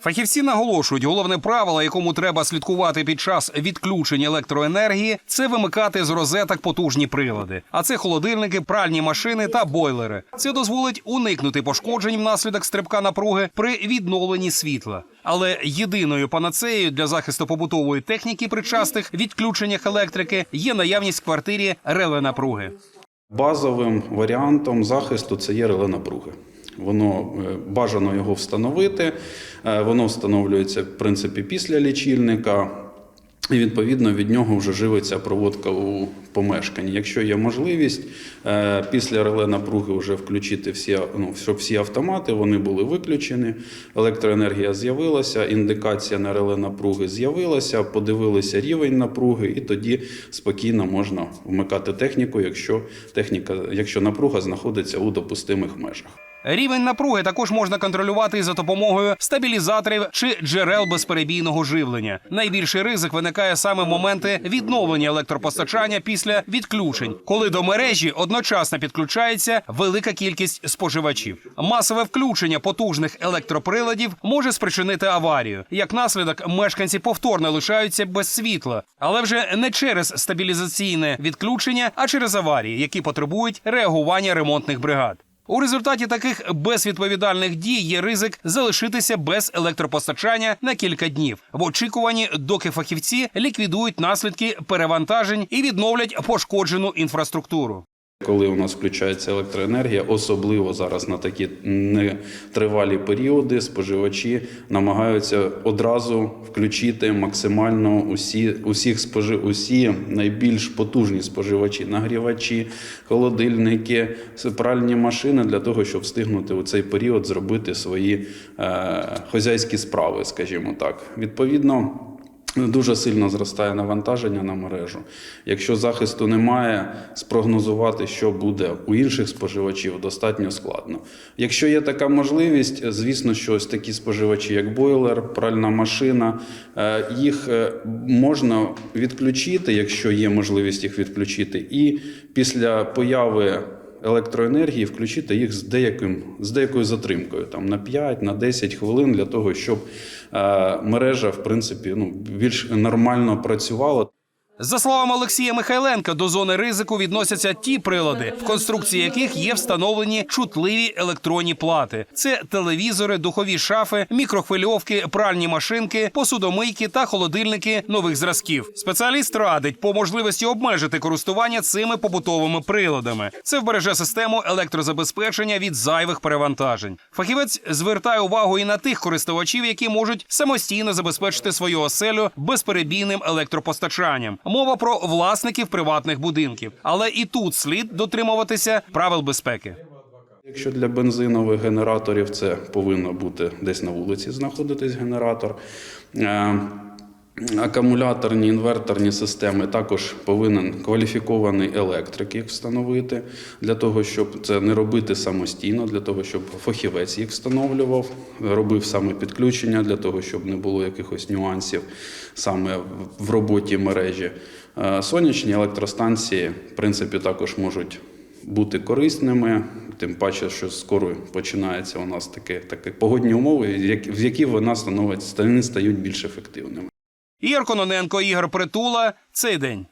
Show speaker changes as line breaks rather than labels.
Фахівці наголошують, головне правило, якому треба слідкувати під час відключення електроенергії, це вимикати з розеток потужні прилади. А це холодильники, пральні машини та бойлери. Це дозволить уникнути пошкоджень внаслідок стрибка напруги при відновленні світла. Але єдиною панацеєю для захисту побутової техніки при частих відключеннях електрики є наявність в квартирі реле напруги.
Базовим варіантом захисту це є реле напруги. Воно е, бажано його встановити. Е, Воно встановлюється в принципі після лічильника. І відповідно від нього вже живиться проводка у помешканні. Якщо є можливість е, після реле напруги вже включити всі, ну, щоб всі автомати вони були виключені. Електроенергія з'явилася, індикація на реле напруги з'явилася, подивилися рівень напруги, і тоді спокійно можна вмикати техніку, якщо техніка, якщо напруга знаходиться у допустимих межах.
Рівень напруги також можна контролювати за допомогою стабілізаторів чи джерел безперебійного живлення. Найбільший ризик виникає саме в моменти відновлення електропостачання після відключень, коли до мережі одночасно підключається велика кількість споживачів. Масове включення потужних електроприладів може спричинити аварію. Як наслідок, мешканці повторно лишаються без світла, але вже не через стабілізаційне відключення, а через аварії, які потребують реагування ремонтних бригад. У результаті таких безвідповідальних дій є ризик залишитися без електропостачання на кілька днів в очікуванні, доки фахівці ліквідують наслідки перевантажень і відновлять пошкоджену інфраструктуру.
Коли у нас включається електроенергія, особливо зараз на такі нетривалі періоди, споживачі намагаються одразу включити максимально усі, усіх спожи, усі найбільш потужні споживачі, нагрівачі, холодильники, пральні машини для того, щоб встигнути у цей період зробити свої е, хозяйські справи, скажімо так. Відповідно. Дуже сильно зростає навантаження на мережу. Якщо захисту немає, спрогнозувати, що буде у інших споживачів, достатньо складно. Якщо є така можливість, звісно, що ось такі споживачі, як бойлер, пральна машина, е, їх е, можна відключити, якщо є можливість їх відключити, і після появи електроенергії включити їх з деяким з деякою затримкою, там на 5 на 10 хвилин для того, щоб е, мережа в принципі ну більш нормально працювала.
За словами Олексія Михайленка, до зони ризику відносяться ті прилади, в конструкції яких є встановлені чутливі електронні плати. Це телевізори, духові шафи, мікрохвильовки, пральні машинки, посудомийки та холодильники нових зразків. Спеціаліст радить по можливості обмежити користування цими побутовими приладами. Це вбереже систему електрозабезпечення від зайвих перевантажень. Фахівець звертає увагу і на тих користувачів, які можуть самостійно забезпечити свою оселю безперебійним електропостачанням. Мова про власників приватних будинків, але і тут слід дотримуватися правил безпеки.
Якщо для бензинових генераторів це повинно бути десь на вулиці знаходитись генератор. Акумуляторні інверторні системи також повинен кваліфікований електрик їх встановити для того, щоб це не робити самостійно, для того, щоб фахівець їх встановлював, робив саме підключення для того, щоб не було якихось нюансів саме в- роботі мережі. Е, Сонячні електростанції, в принципі, також можуть бути корисними, тим паче, що скоро починається у нас таке, таке погодні умови, в які вона становиться, вони стають більш ефективними.
Ігор Кононенко, Ігор Притула. Цей день.